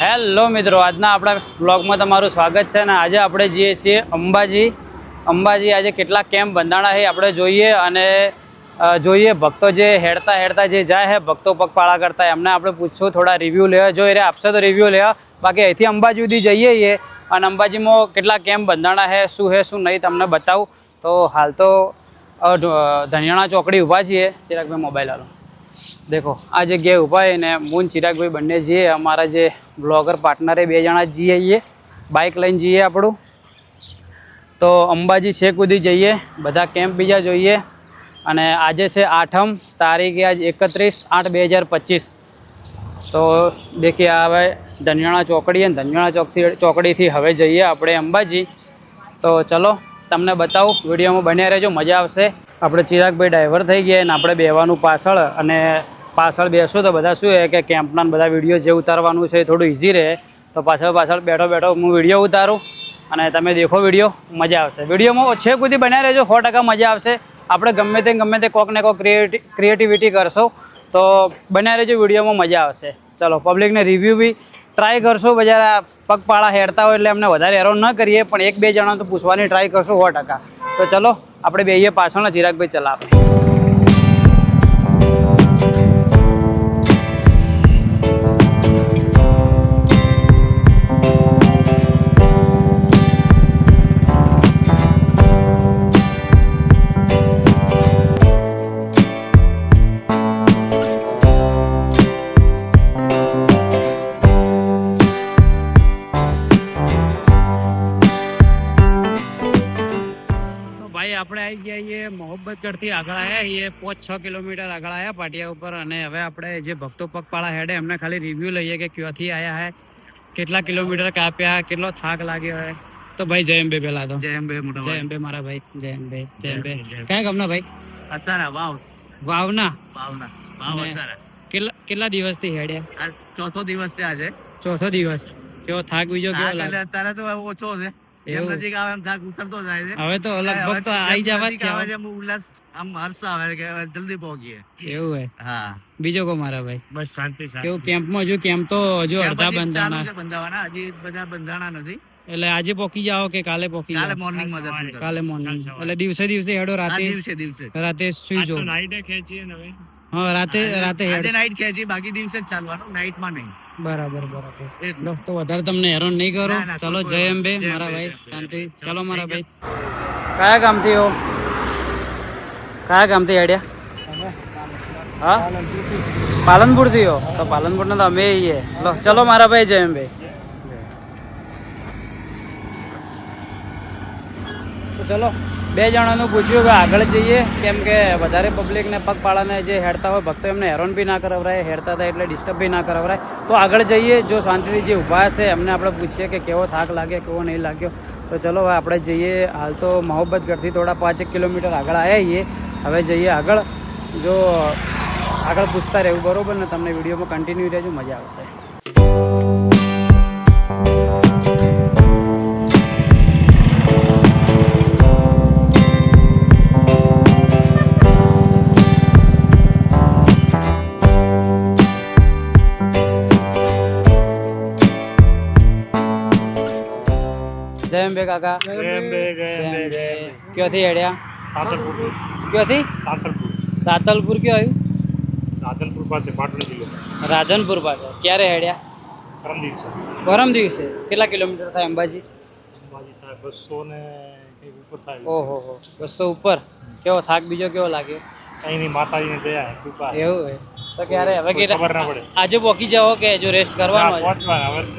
Hello મિત્રો, આજના આપણા બ્લોગમાં તમારું સ્વાગત છે અને આજે આપણે જઈએ છીએ અંબાજી. અંબાજી આજે કેટલા કેમ્પ બંધાણા છે આપણે જોઈએ અને જોઈએ. ભક્તો જે હેડતા હેડતા જે જાય છે ભક્તો પગપાળા કરતા, એમને આપણે પૂછશું, થોડા રિવ્યૂ લેવા જોઈ એ આપશે તો રિવ્યૂ લેવા બાકી અહીંથી અંબાજી સુધી જઈએ છીએ અને અંબાજીમાં કેટલા કેમ્પ બંધાણા છે, શું છે, શું નહીં તમને બતાવું. તો હાલ તો ધનિયાણા ચોકડી ઊભા છીએ. ચિરાગભાઈ મોબાઈલ હાલો. દેખો, આ જગ્યાએ ઊભા ને, મૂન ચિરાગભાઈ બંને જઈએ અમારા જે બ્લોગર પાર્ટનરે બે જણા જઈએ બાઇક લઈને જઈએ આપણું. તો અંબાજી છેક સુધી જઈએ. બધા કેમ્પ બીજા જોઈએ. અને આજે છે આઠમ, તારીખે આજ એકત્રીસ આઠ બે હજાર પચીસ. તો દેખીએ હવે ધનિયાણા ચોકડી અને ધનિયાણા ચોકથી ચોકડીથી હવે જઈએ આપણે અંબાજી. તો ચલો, તમને બતાવું, વિડીયોમાં બન્યા રહેજો, મજા આવશે. આપણે ચિરાગભાઈ ડ્રાઈવર થઈ ગયા અને આપણે બેવાનું પાછળ અને પાછળ બેસો તો બધા શું છે કે કેમ્પના બધા વીડિયો જે ઉતારવાનું છે એ થોડું ઇઝી રહે. તો પાછળ પાછળ બેઠો બેઠો હું વીડિયો ઉતારું અને તમે દેખો વીડિયો મજા આવશે. વિડીયોમાં છે કુદી બન્યા રહેજો, સો ટકા મજા આવશે. આપણે ગમે તે ગમે તે કોક ને કોક ક્રિએટી ક્રિએટિવિટી કરશો તો બન્યા રહેજો વિડીયોમાં મજા આવશે. ચલો પબ્લિકને રિવ્યૂ બી ટ્રાય કરશો બધા પગપાળા હેરતા હોય એટલે અમને વધારે હેરાન ન કરીએ, પણ એક બે જણા તો પૂછવાની ટ્રાય કરશો સો ટકા. તો ચલો, આપણે બેહીએ પાછળના ચિરાગભાઈ ચલાવે. છીએ આગળ આવ્યા છીએ પાંચ છ કિલોમીટર આગળ આવ્યા પાટિયા ઉપર અને હવે આપણે જે ભક્તો પગપાળા હેડે એમને ખાલી રિવ્યૂ લઈએ કે ક્યાંથી આવ્યા હે કેટલા કિલોમીટર કાપ્યા કેટલો થાક લાગ્યો હે. તો ભાઈ જય અંબે પેલા તો. જય અંબે મોટા જય અંબે મારા ભાઈ. જય અંબે જય અંબે. કયા ગામના ભાઈ? અસારા વાવ. વાવના? વાવના. વાવ અસારા. કેટલા કેટલા દિવસથી હેડ્યા આ ચોથો દિવસ છે આજે. ચોથો દિવસ. કેવો થાક બીજો કેવો લાગે? અત્યારે તો ઓછો છે. જેમ નજીક આવે એમ થાક ઉતરતો જાય છે. હવે તો લગભગ તો આવી જવા જ આવે છે, ઉલ્લાસ આમ હર્ષ આવે કે જલ્દી પહોંચીએ. એવું હે હા. બીજો કો મારા ભાઈ. બસ શાંતિ કેવું કેમ્પમાં? હજુ કેમ્પ તો હજુ અડધા બંધાણા બંધાવાના. હજી બધા બંધાણા નથી. એટલે આજે પોકી જાઓ કે કાલે પોકી કાલે મોર્નિંગમાં દર્શન કાલે મોર્નિંગ એટલે દિવસે દિવસે હેડો રાતે દિવસે દિવસે. રાતે સુઈ જાઓ. હા રાતે રાતે હેડ. નાઈટ ખેંચી બાકી દિવસે ચાલવાનું નાઈટમાં નહીં. બરાબર બરાબર. તો વધારે તમને હેરાન નહીં કરો. ચલો જય અંબે મારા ભાઈ શાંતિ. ચલો, મારા ભાઈ. કયા ગામથી હો? કયા ગામથી આડ્યા હા? પાલનપુરથી હો? તો પાલનપુર ના તો અમે લો ચલો મારા ભાઈ જય અંબે. તો ચલો. બે જણાનું પૂછ્યું કે આગળ જઈએ, કેમ કે વધારે પબ્લિકને પગપાળાને જે હેડતા હોય, ભક્તો એમને હેરોન બી ના કરાવરાય, હેડતા હતા એટલે ડિસ્ટર્બ બી ના કરાવરાય. તો આગળ જઈએ, જો શાંતિથી જે ઊભા હશે, એમને આપણે પૂછીએ કે કેવો થાક લાગ્યો, કેવો નહીં લાગ્યો. તો ચલો હવે આપણે જઈએ, હાલ તો મોહબ્બતગઢથી થોડા પાંચેક કિલોમીટર આગળ આવ્યા છીએ. હવે જઈએ આગળ. જો આગળ પૂછતા રહેવું બરાબર ને તમને વિડીયોમાં કન્ટિન્યુ રહેજો, મજા આવશે. જય અંબે કાકા? જયંબે ક્યાંથી હેડ્યા? સાતલપુર. ક્યોથી? સાતલપુર. સાતલપુર કયો આવ્યું? સાતલપુર પાસે પાટણ જિલ્લો. રાધનપુર પાસે. ક્યારે હેડ્યા? પરમ દિવસે. પરમ દિવસે. કેટલા કિલોમીટર થાય અંબાજી? અંબાજી થાય બસો ને ઉપર થાય. ઓહો હો. બસો ઉપર? કેવો થાક બીજો કેવો લાગ્યો? કઈ નહીં માતાજીની દયા કૃપા. એવું હે તો ક્યારે? હવે કે ખબર ના પડે. આજે પોકી જાઓ કે જો રેસ્ટ કરવાનો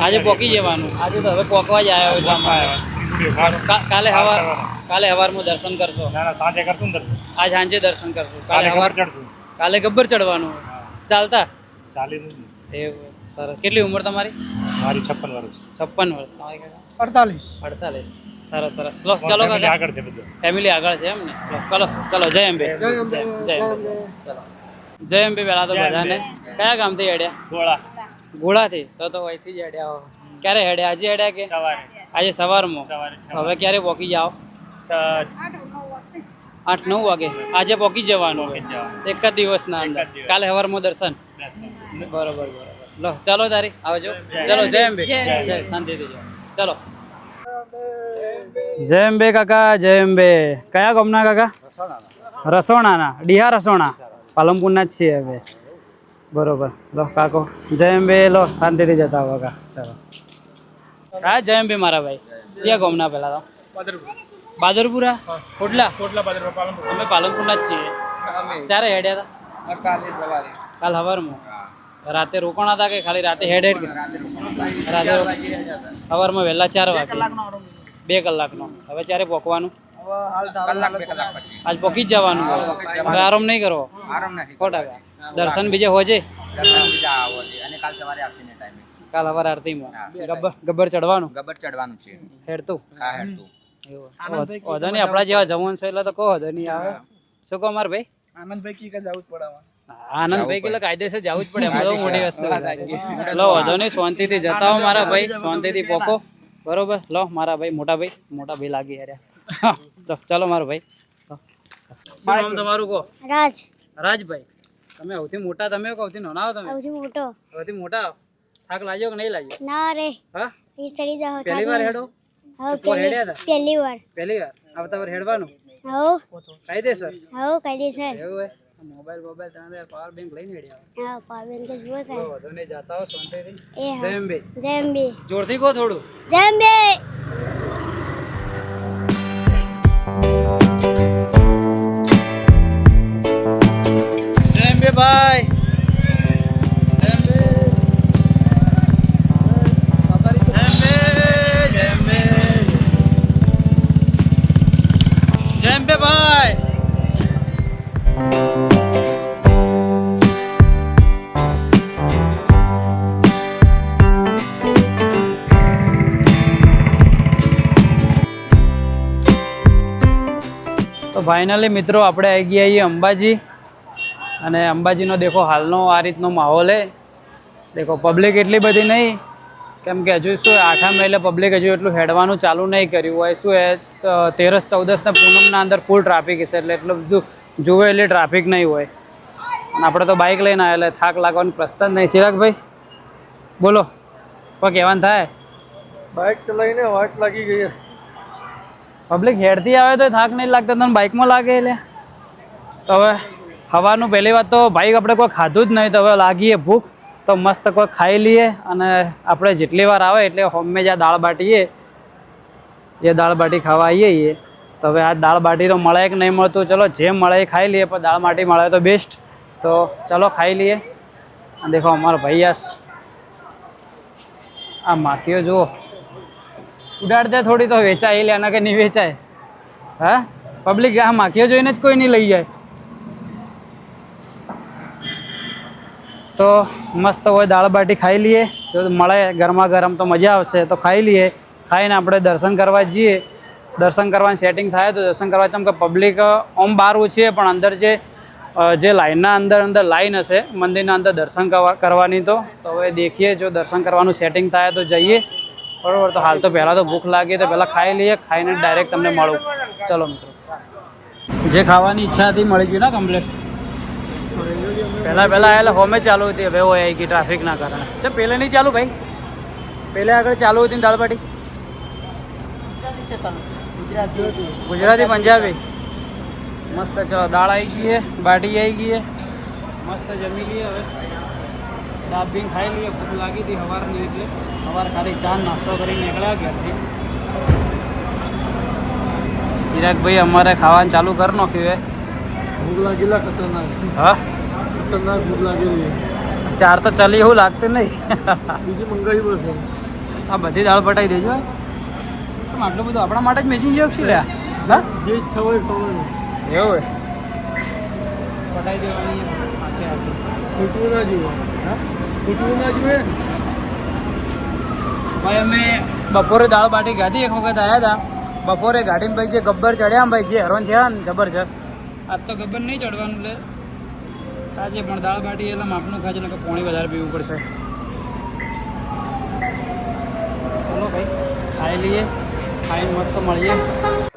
આજે પોકી જવાનું. આજે તો હવે પોકવા જ આવ્યો. કાલે હવાર કાલે હવારમાં દર્શન કરશો? ના ના સાંજે કરશું ને દર્શન. આજ સાંજે દર્શન કરશું. કાલે કાલે હવાર ચડશું. કાલે ગબ્બર ચડવાનું. ચાલતા? ચાલી નથી એવું સરસ. કેટલી ઉંમર તમારી? મારી છપ્પન વર્ષ. છપ્પન વર્ષ. તમારી કાકા? અડતાલીસ. અડતાલીસ. સરસ સરસ. લો ચલો કાકા. આગળ છે બધું. ફેમિલી આગળ છે એમ ને? ચલો ચલો જય અંબે. જય જય અંબે ચલો. જય અંબે પહેલા તો બધાને. કયા ગામથી અડ્યા ગોળા. ગોળાથી? તો તો અહીંથી જ અડ્યા હો. ક્યારે હેડે? આજે હેડે કે? સવારે. આજે સવારમાં? હવે ક્યારે પોકી જાઓ? આઠ નવ વાગે? આજે પોકી જવાનું. એક જ દિવસના અંદર. કાલે સવારમાં દર્શન? બરોબર બરોબર. લો ચાલો તારી આવજો. ચલો જય અંબે. જય શાંતિથી જાઓ. ચલો. જય અંબે કાકા જય અંબે. કયા ગામના કાકા? રસોણાના ડીહા રસોણા પાલનપુરના જ છીએ હવે. બરોબર. લો કાકો. જય અંબે. લો શાંતિથી જતા હો કા ચાલો. હા જય અંબે મારા ભાઈ. ક્યાં ગામના પહેલા તો. બાદરપુરા? કોટલા? કોટલા બાજરા પાલનપુર. અમે પાલનપુરના જ છીએ. ચારે હેડ્યા હતા કાલે સવારે. કાલ હવારમાં. રાતે રોકાણા હતા કે ખાલી રાતે હેડ હેડ રાતે સવારમાં વહેલા ચાર વાગે. બે કલાકનો. હવે ચારે પોકવાનું? કલાક બે કલાક પછી. આજ પોકી જ જવાનું. હવે આરામ નહીં કરવો? આરામ નથી સો દર્શન બીજે હોજે? બીજા આવો અને કાલ સવારે આપીને ટાઈમે કાલ હવાર આરતીમાં ગબ્બર ગબ્બર ચડવાનું ગબ્બર ચડવાનું છે. હેડતું હા હેડતું વધો નહીં આપણા જેવા જવાન છે એટલે તો કહો વધો નહીં આવે. શું કહો માર ભાઈ? આનંદભાઈ કી કા જવું જ પડે આનંદ ભાઈ કે કાયદેસર જવું જ પડે એમાં મોટી વસ્તુ લો વધો નહીં શાંતિથી જતા હો મારા ભાઈ શાંતિથી પોકો. બરોબર? લો મારા ભાઈ મોટા ભાઈ મોટા ભાઈ લાગી અરે તો ચાલો મારો ભાઈ. શું નામ તમારું કહો? રાજ. રાજભાઈ તમે સૌથી મોટા તમે કહો સૌથી નાના તમે? સૌથી મોટો. સૌથી મોટા. થાક લાગ્યો કે નહીં લાગ્યો? ના રે. હા? એ ચડી જાવ પહેલી વાર હેડો? હા પહેલી વાર પહેલી વાર. પહેલી વાર? આવતા વાર હેડવાનું? હો કાયદેસર? હવ કાયદેસર. એવું હે મોબાઈલ મોબાઈલ તમે યાર પાવર બેંક લઈને હેડ્યા હા પાવેન તો જુઓ તો કાંઈ વધુ જાતા હો શાંતિથી જય અંબે. જય અંબે. જોરથી કો થોડું. જય અંબે ભાઈ. ફાઇનલી મિત્રો આપણે આવી ગયા છીએ અંબાજી. અને અંબાજીનો દેખો હાલનો આ રીતનો માહોલ હે. દેખો પબ્લિક એટલી બધી નહીં. કેમ કે હજુ શું આઠા મહિલે પબ્લિક હજુ એટલું હેડવાનું ચાલુ નહીં કર્યું. હોય શું એ તેરસ, ચૌદસ ને પૂનમના અંદર ફૂલ ટ્રાફિક હશે એટલે એટલું બધું જુએ એટલી ટ્રાફિક નહીં હોય. અને આપણે તો બાઇક લઈને આવેલા થાક લાગવાનું પ્રશ્ન જ નહીં. ચિરાગભાઈ, બોલો. કોઈ કહેવાનું થાય? બાઇક ચલાવીને વાટ લાગી ગઈ પબ્લિક હેડથી આવે તો થાક નહીં લાગતો, તને બાઇકમાં લાગે એટલે. તો હવે હવાનું પહેલી વાત તો બાઇક આપણે કોઈ ખાધું જ નહીં, તો હવે લાગીએ ભૂખ. તો મસ્ત કોઈ ખાઈ લઈએ અને આપણે જેટલી વાર આવે એટલે હોમે જ્યાં દાળ બાટીએ એ દાળ બાટી ખાવા આવીએ તો હવે આ દાળ બાટી તો મળે કે નહીં મળતું? ચલો, જે મળે એ ખાઈ લઈએ, પણ દાળ બાટી મળે તો બેસ્ટ તો ચલો, ખાઈ લઈએ. અને દેખો, અમારો ભાઈ આ આ માખીઓ જુઓ. ઉડાડ દે થોડી તો વેચાય એટલે એના કે નહીં વેચાય. હા? પબ્લિક આ માખીઓ જોઈને જ કોઈ નહીં લઈ જાય. તો મસ્ત હોય, દાળ બાટી ખાઈ લઈએ. જો મળે ગરમા ગરમ તો મજા આવશે, તો ખાઈ લઈએ. ખાઈને આપણે દર્શન કરવા જઈએ. દર્શન કરવાની સેટિંગ થાય તો દર્શન કરવા ચમ કે પબ્લિક ઓમ બહાર ઓછી પણ અંદર જે જે લાઇનના અંદર અંદર લાઈન હશે, મંદિરના અંદર દર્શન કરવા, કરવાની તો. હવે દેખીએ જો દર્શન કરવાનું સેટિંગ થાય તો જઈએ. બરોબર, તો હાલ તો પહેલાં તો ભૂખ લાગી તો પહેલાં ખાઈ લઈએ, ખાઈને ડાયરેક્ટ તમને મળું. ચલો મિત્રો. જે ખાવાની ઈચ્છા હતી મળી ગયું ને કમ્પ્લીટ પહેલાં પહેલાં એટલે હોમે ચાલુ હતી, હવે હોય ગઈ ટ્રાફિકના કારણે. ચલ પહેલે નહીં ચાલુ ભાઈ? પહેલે આગળ ચાલુ હતી ને દાળબાટી ગુજરાતી પંજાબી. મસ્ત, ચલો, દાળ આવી ગઈ છે, બાટી આવી ગઈ છે. મસ્ત જમી લઈએ હવે. દાબીન ખાઈ લઈએ ભૂખ લાગી હતી સવારની એટલે. સવાર ખાલી ચા નાસ્તો કરીને નીકળ્યા ઘરથી. ચિરાગભાઈ અમારે ખાવાનું ચાલુ કરી નાખ્યું ભૂખ લાગેલા ખતરનાક. હે? હા ખતરનાક ભૂખ લાગેલી ચાર તો ચાલી એવું લાગતું નહીં. બીજી મંગાવી પડશે આ બધી દાળ પટાઈ દેજો શું આટલું બધું આપણા માટે જ મેચિંગ જોયું છે લ્યા. હા? જે ઈચ્છા હોય એવું હોય પટાઈ દેવાની આખે આખી ના હા જોઈએ ભાઈ, અમે બપોરે દાળ બાટી ખાધી, એક વખત આવ્યા હતા બપોરે ગાડીમાં ભાઈ જે ગબ્બર ચડ્યા ભાઈ, જે હેરોન થયા ને, જબરજસ્ત. આજ તો ગબ્બર નહીં ચડવાનું એટલે આજે પણ દાળ બાટી એટલે માપનું ખાજે કે પોણી વધારે પીવું પડશે. ચલો ભાઈ, ખાઈ લઈએ. ખાઈને મસ્ત મળીએ.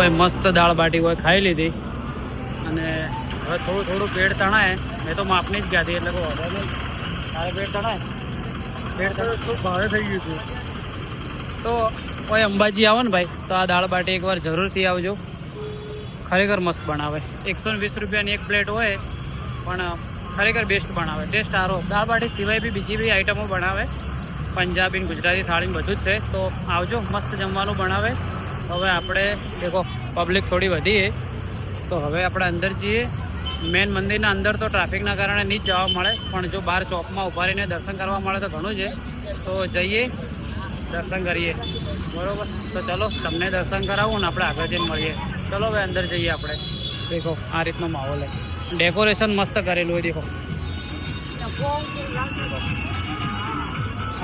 ભાઈ મસ્ત દાળ બાટી હોય ખાઈ લીધી. અને હવે થોડું થોડું પેટ તણાય. મેં તો માપની જ ગાધી એટલે કોઈ વાંધો નહીં. તારે પેટ તણાય? પેટ તણાય. ખૂબ ભાવે થઈ ગયું છે. તો કોઈ અંબાજી આવો ને ભાઈ. તો આ દાળ બાટી એકવાર જરૂરથી આવજો. ખરેખર મસ્ત બનાવે. એકસો વીસ રૂપિયાની એક પ્લેટ હોય પણ ખરેખર બેસ્ટ બનાવે. ટેસ્ટ સારો. દાળ બાટી સિવાય બી બીજી બી આઈટમો બનાવે. પંજાબી ગુજરાતી થાળી બધું જ છે. તો આવજો મસ્ત જમવાનું બનાવે. હવે આપણે, દેખો પબ્લિક થોડી વધી તો હવે આપણે અંદર જઈએ મેન મંદિરના અંદર તો ટ્રાફિકના કારણે નહીં જવા મળે, પણ જો બહાર ચોકમાં ઊભા રહીને દર્શન કરવા મળે તો ઘણું છે. તો જઈએ, દર્શન કરીએ. બરાબર? તો ચલો, તમને દર્શન કરાવું ને આપણે આગળ જઈને મળીએ. ચલો હવે અંદર જઈએ આપણે. દેખો, આ રીતનો માહોલ છે. ડેકોરેશન મસ્ત કરેલું હોય, દેખો.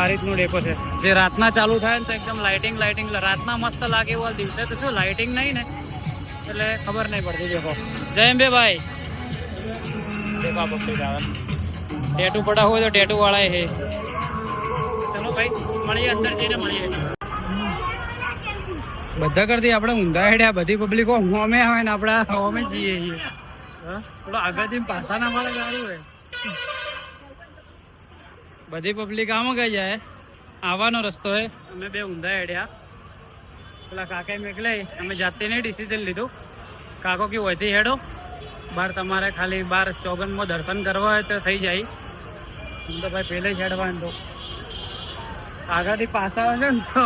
આ રીતનું ડેકો છે. જે રાતના ચાલુ થાય ને તો એકદમ લાઇટિંગ લાઇટિંગ રાતના મસ્ત લાગે એવું દિવસે. તો શું લાઇટિંગ નહીં ને? એટલે ખબર નહીં પડતી દેખો. જયંબે ભાઈ. ડેપા પકડી આવે ટેટુ પડા હોય તો ટેટુ વાળા હે. ચલો ભાઈ, મળીએ અંદર જઈને મળીએ. બધા કરતી આપણે ઊંધા હેડ્યા, બધી પબ્લિકો હોમે આવે ને આપણે હોમે જઈએ છીએ? આગળથી પાછા ના મળે સારું હોય બધી પબ્લિક આમ ગઈ જાય. આવવાનો રસ્તો હે. અમે બે ઊંધા હેડ્યા. પેલા કાકે મેકલે અમે જાતે નહીં ડિસિઝન લીધું. કાકો કે હોયથી હેડો. બાર તમારે ખાલી બાર ચોગનમાં દર્શન કરવા હોય તો થઈ જાય. હું તો ભાઈ પહેલે જ હેડવાનું તો આગળથી પાછા આવે ને તો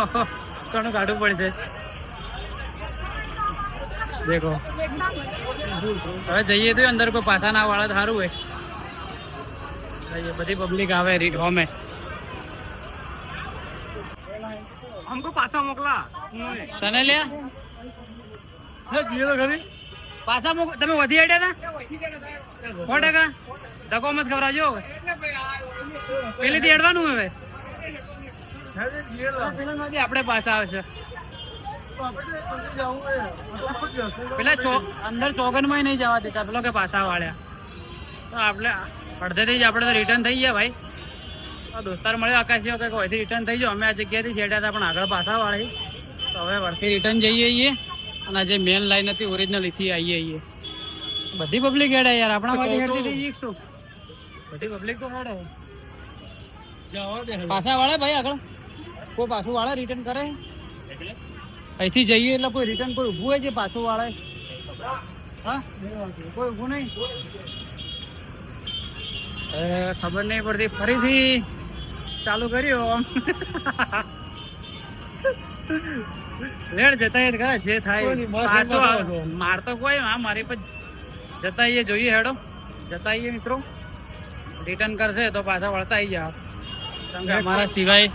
ઘણું કાઢવું પડશે. દેખો. હવે જઈએ તો અંદર કોઈ પાછા ના વાળા સારું હોય. જઈએ બધી પબ્લિક આવે રીટ હોમે हमको पाछा मोकला તને લે પાછા મોક તમે વધી હેડ્યા હતા સો ટકા ધક્કો મત ખવડાવજો પેલેથી હેડવાનું હવે પેલામાંથી આપણે પાછા આવશે પેલા ચો અંદર ચોગનમાં નહીં જવા દેતા પેલો કે પાછા વાળ્યા તો આપણે અડધેથી જ આપણે તો રિટર્ન થઈ ગયા ભાઈ. આ દોસ્તાર મળ્યો આકાશીઓ કંઈક કોઈથી રિટર્ન થઈ જાય અમે આ જગ્યાએથી છેડ્યા હતા પણ આગળ પાછા વાળી. તો હવે વળતી રિટર્ન જઈએ છીએ. અને આજે જે મેન લાઈન હતી ઓરિજિનલ એથી આવીએ છીએ. બધી પબ્લિક હેડે યાર આપણા માટે હેડતી થઈ જઈએ શું? બધી પબ્લિક તો હેડે. પાછા વાળે ભાઈ આગળ. કોઈ પાછું વાળે રિટર્ન કરે? અહીંથી જઈએ એટલે કોઈ રિટર્ન કોઈ ઊભું હોય છે પાછું વાળે? હા? કોઈ ઊભું નહીં? ખબર નહીં પડતી ફરીથી ચાલુ કર્યું લેડ જતા એ ખરા જે થાય. પાછો આવે. તો કોઈ હા મારી પર જતા આઈએ જોઈએ હેડો. જતા આઈએ મિત્રો. રિટર્ન કરશે તો પાછા વળતા આવી જાય કે અમારા સિવાય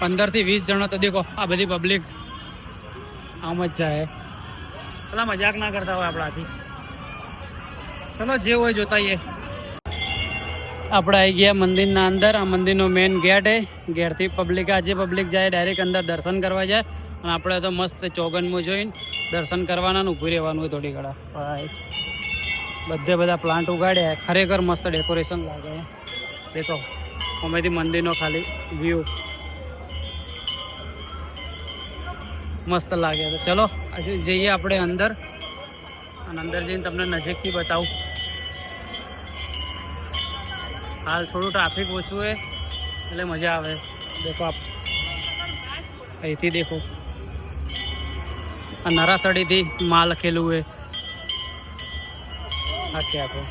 પંદરથી વીસ જણો તો દેખો આ બધી પબ્લિક આમ જ જાય. પેલા મજાક ના કરતા હોય આપણાથી. ચલો જે હોય જોતા આઈએ. આપણે આવી ગયા મંદિરના અંદર. આ મંદિરનો મેઇન ગેટ છે ગેટથી પબ્લિક આજે પબ્લિક જાય ડાયરેક્ટ અંદર દર્શન કરવા જાય. અને આપણે તો મસ્ત ચોગનમાં જોઈને દર્શન કરવાના ઊભું રહેવાનું હોય થોડી ઘણા ભાઈ. બધે બધા પ્લાન્ટ ઉગાડ્યા. ખરેખર મસ્ત ડેકોરેશન લાગે. દેખો અમેથી મંદિરનો ખાલી વ્યૂ મસ્ત લાગે. તો ચલો હજી જઈએ આપણે અંદર. અને અંદર જઈને તમને નજીકથી બતાવું. હાલ થોડું ટ્રાફિક ઓછું હોય એટલે મજા આવે. દેખો આપ. અહીંથી દેખો. આ નરાસડીથી માં લખેલું હોય આખે આખો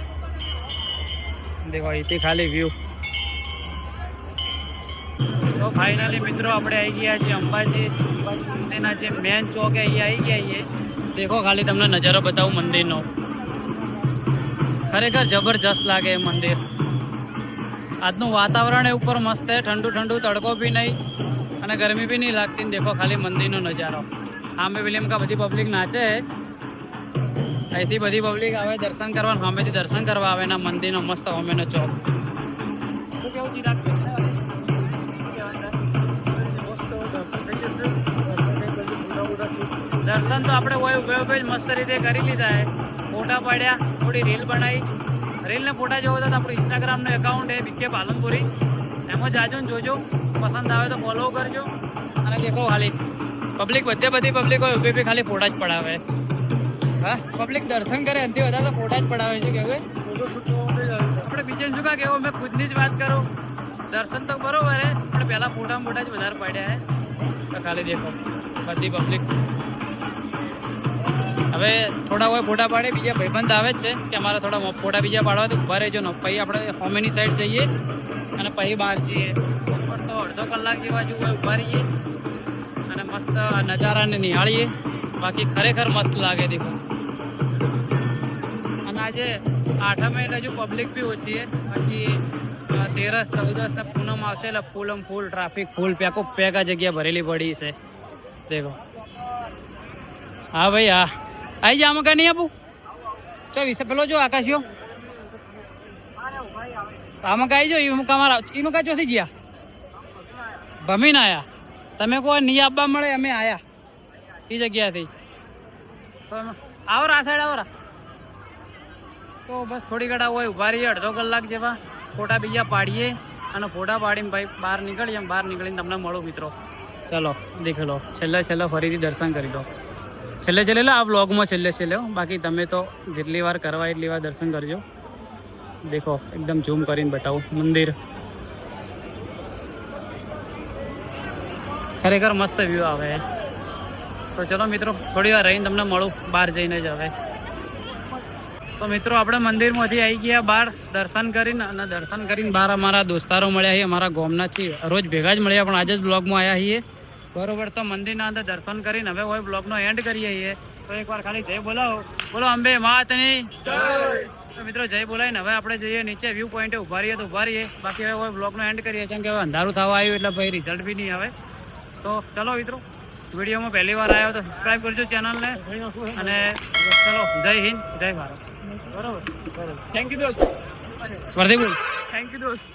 દેખો, અહીંથી ખાલી વ્યૂ તો ફાઇનલી મિત્રો આપણે આવી ગયા છીએ અંબાજી. મંદિરના જે મેન ચોક અહીંયા આવી ગયા છીએ. દેખો, ખાલી તમને નજારો બતાવું મંદિરનો. ખરેખર જબરજસ્ત લાગે એ મંદિર. આજનું વાતાવરણ એ ઉપર મસ્ત છે. ઠંડુ ઠંડુ, તડકો બી નહીં અને ગરમી બી નહીં લાગતી. ને દેખો ખાલી મંદિરનો નજારો. સામે વિલિયમ કા બધી પબ્લિક નાચે. અહીંથી બધી પબ્લિક આવે, દર્શન કરવા ને સામેથી દર્શન કરવા આવે એના મંદિરનો મસ્ત હોમેનો ચોક. દર્શન તો આપણે ઉભે મસ્ત રીતે કરી લીધા છે. ફોટા પાડ્યા, થોડી રીલ બનાવી. રીલને ફોટા જોવો તો આપણું ઇન્સ્ટાગ્રામનું એકાઉન્ટ એ બીકે પાલનપુરી. એમાં જાજો ને જોજો, પસંદ આવે તો ફોલો કરજો. અને દેખો ખાલી પબ્લિક બધે બધી પબ્લિક હોય ઊભી ખાલી ફોટા જ પડાવે. હા? પબ્લિક દર્શન કરે, એનાથી વધારે તો ફોટા જ પડાવે છે, કે આપણે બીજે શું કા કેવું મેં ખુદની જ વાત કરું. દર્શન તો બરોબર હે, પણ પહેલાં ફોટામાં ફોટા જ વધારે પડ્યા હે. તો ખાલી દેખો, બધી પબ્લિક હવે થોડા હોય ફોટા પાડે, બીજા ભાઈબંધ આવે જ છે, કે અમારે થોડા ફોટા બીજા પાડવા તો ઊભા રહેજો. ને, પછી આપણે હોમેની સાઈડ જઈએ અને પછી બહાર જઈએ. પણ તો અડધો કલાક જેવા જેવું ઊભા રહીએ અને મસ્ત નજારાને નિહાળીએ. બાકી ખરેખર મસ્ત લાગે દેખો. અને આજે આઠમ એટલે હજુ પબ્લિક બી ઓછી છે. બાકી તેરસ, ચૌદસ ને પૂનમ આવશે એટલે ફૂલમ ફૂલ ટ્રાફિક ફૂલ પેકો પેકા જગ્યા ભરેલી પડી છે. દેખો. હા ભાઈ, હા. આવી જા આમાં કાંઈ નહીં આપું? ચો, વિશે પેલો જો, આકાશિયો. આમાં કઈ જો એમાં તમારા એમાં કાંઈ ચોથી ગયા ભમીને આયા. તમે કહો, નહીં આપવા મળે, અમે આયા. એ જગ્યાથી આવો રા સાઈડ આવો તો બસ થોડી ઘડા હોય ઊભા રહીએ, અડધો કલાક જેવા. ફોટા બીજા પાડીએ અને ફોટા પાડીને ભાઈ બહાર નીકળીએ બહાર નીકળીને તમને મળો, મિત્રો. ચલો, દેખી લો. છેલ્લે છેલ્લે ફરીથી દર્શન કરી લો. છેલ્લે છેલ્લે આ વ્લોગમાં છેલ્લે છેલ્લે બાકી તમે તો જેટલી વાર કરવા એટલી વાર દર્શન કરજો. દેખો, એકદમ ઝૂમ કરીને બતાવું. મંદિર. ખરેખર મસ્ત વ્યૂ આવે. તો ચલો મિત્રો, થોડી વાર રહીને તમને મળું, બહાર જઈને જ હવે. તો મિત્રો, આપણે મંદિરમાંથી આવી ગયા બહાર દર્શન કરીને અને દર્શન કરીને બહાર અમારા દોસ્તારો મળ્યા છીએ, અમારા ગામના છીએ. રોજ ભેગા જ મળ્યા, પણ આજે જ બ્લોગમાં આવ્યા છીએ. બરોબર તો મંદિરના અંદર દર્શન કરીને હવે હોય બ્લોગનો એન્ડ કરીએ છીએ. તો એકવાર ખાલી જય બોલાવો. બોલો અંબે માતની. તો મિત્રો જય બોલાવીને હવે આપણે જઈએ નીચે વ્યૂ પોઈન્ટે ઊભા રહીએ તો ઊભા રહીએ બાકી હવે હોય બ્લોગનો એન્ડ કરીએ કેમ કે હવે અંધારું થવા આવ્યું એટલે ભાઈ રિઝલ્ટ બી નહીં આવે. તો ચલો મિત્રો વિડીયોમાં પહેલી વાર આવ્યો તો સબસ્ક્રાઈબ કરજો ચેનલને અને ચલો જય હિન્દ જય ભારત. બરોબર? થેન્ક યુ દોસ્ત. બોલ થેન્ક યુ દોસ્ત.